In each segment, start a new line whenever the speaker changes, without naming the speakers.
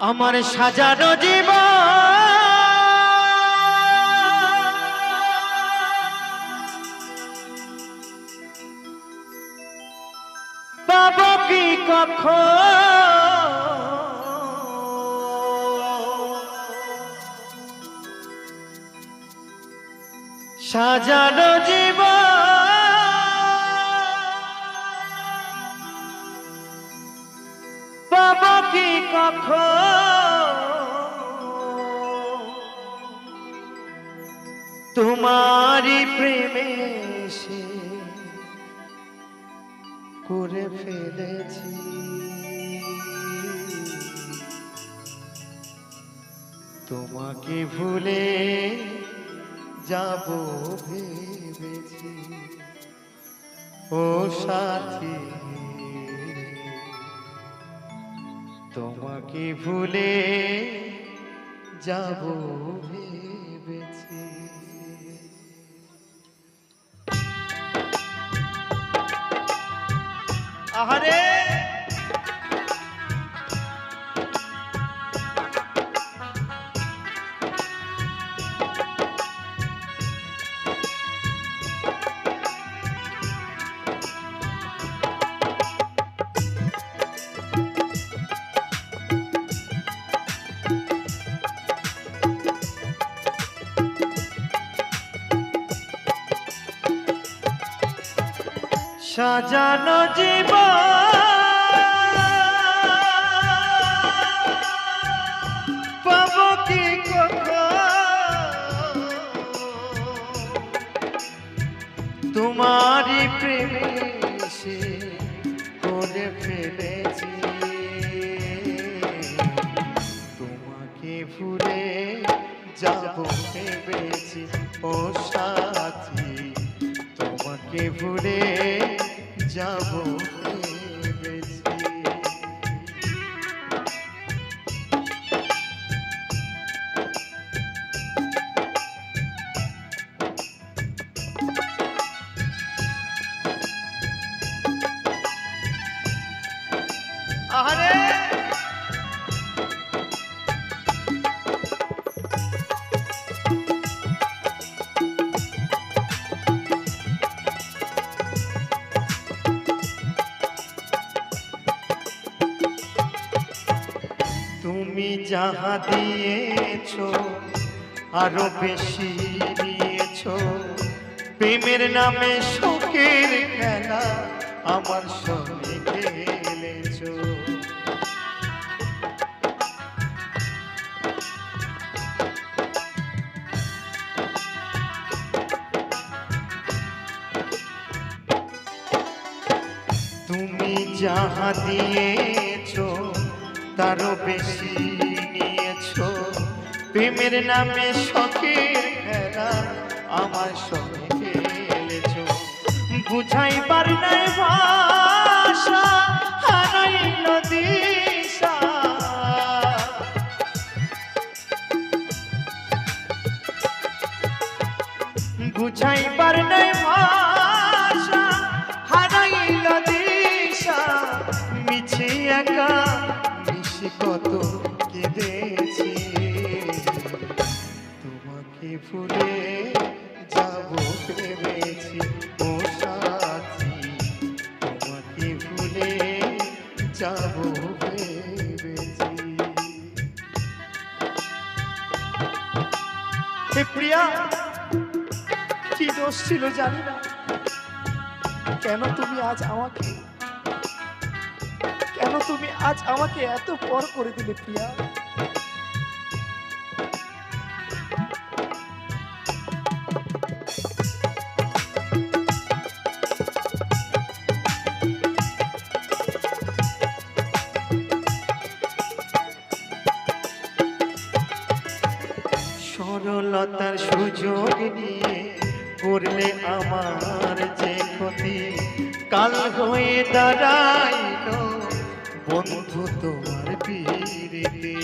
আমার সাজানো জীব কি কখন? সাজানো জীব পাব কি কখন? তোমারই প্রেমে সে করে ফেলেছি। তোমাকে ভুলে যাব ভেবেছি। ও সাথী, তোমাকে ভুলে যাব ভেবেছি। আহারে সাজানো জীব কি তোমারই প্রেমে করে ফেলেছি। তোমাকে ভুলে যাব ভেবেছি, ও সাথী। তোমাকে ভুলে যাব তুমি যাহা দিয়েছ, আরও বেশি নিয়েছো প্রেমের নামে শোকের খেলা আমার সঙ্গে খেলেছো। তুমি যাহা দিয়েছ তারও বেশি নিয়েছ। প্রেমের নামে শখের খেলা আমার সঙ্গে খেলেছো। বুঝাইবার নাই ভাষা হারাইল দিশা। বুঝাইবার নাই ভাষা হারাইল দিশা। মিছে একা মিশে কত কেঁদেছি। তোমাকে ভুলে যাব ভেবেছি, ও সাথী। তোমাকে ভুলে যাব ভেবেছি। প্রিয়া, কি দোষ ছিল জানি না। কেন তুমি আজ আমাকে কেন তুমি আজ আমাকে এত পর করে দিলে প্রিয়া? সরলতার সুযোগ নিয়ে করলে আমার যে ক্ষতি, কাল হয়ে বন্ধু তোমার পীড়িতে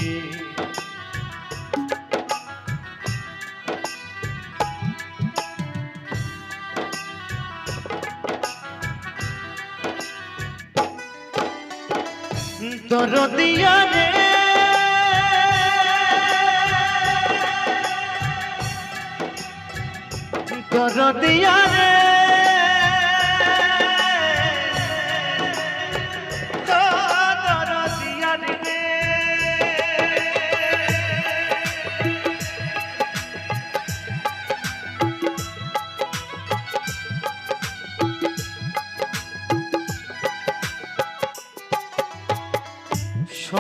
তোর দিয়া রে তোর দিয়া রে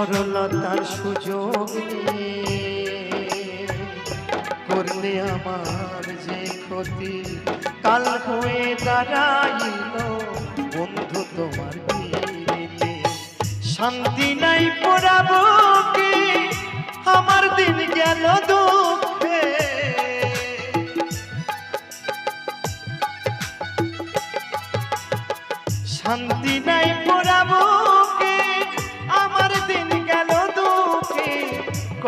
সরলতার সুযোগ করলে আমার যে ক্ষতি। কাল হয়ে দাঁড়াইল বন্ধু তোমার শান্তি নাই পড়াবো কি? আমার দিন গেল দুঃখে। শান্তি নাই পড়াবো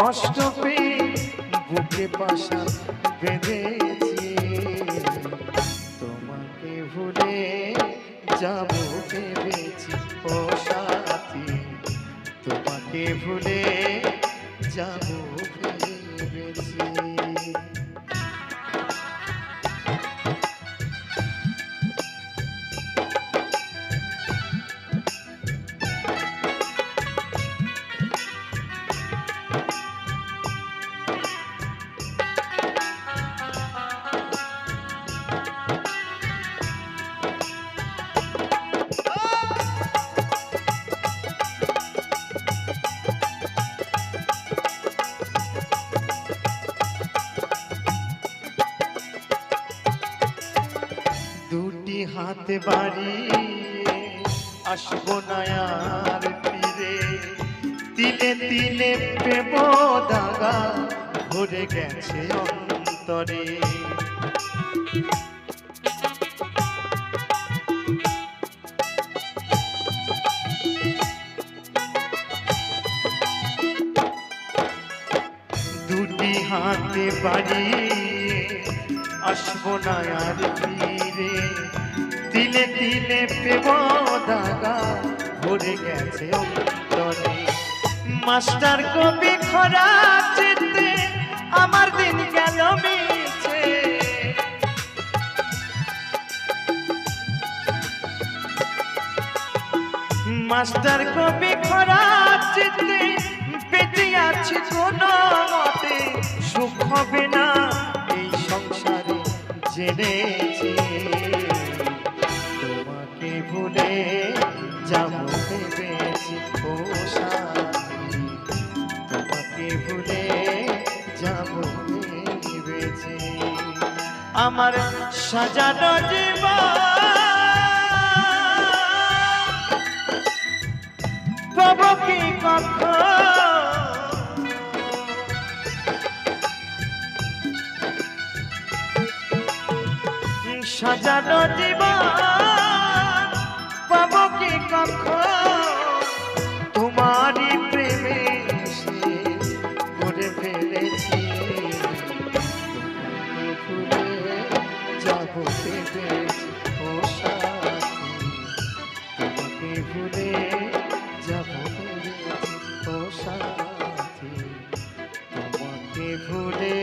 কষ্ট পেয়ে বুকে পাশা বেঁধেছি। তোমাকে ভুলে যাব ভেবেছি, ও সাথী। তোমাকে ভুলে যাব ভেবেছি। হাতে বাড়িয়ে আসব না আর ফিরে। তিলে তিলে প্রেম দাগা ভরে গেছে অন্তরে। দুটি হাতে বাড়িয়ে আসব না আর তিলে প্রেম দাগা গেছে অন্তরে মাস্টার কবি খরা চেতে আমার দিন গেল মিছে। মাস্টার কবি খরা চিতে বেঁচে আছি কোনো মতে। সুখ হবে না এই সংসারে জেনেছি। ভুলে যাব ভেবেছি তোমাকে ভুলে আমার সাজানো জীবন। কি সাজানো জীবন? ভুলে যাব তোমাকে ভুলে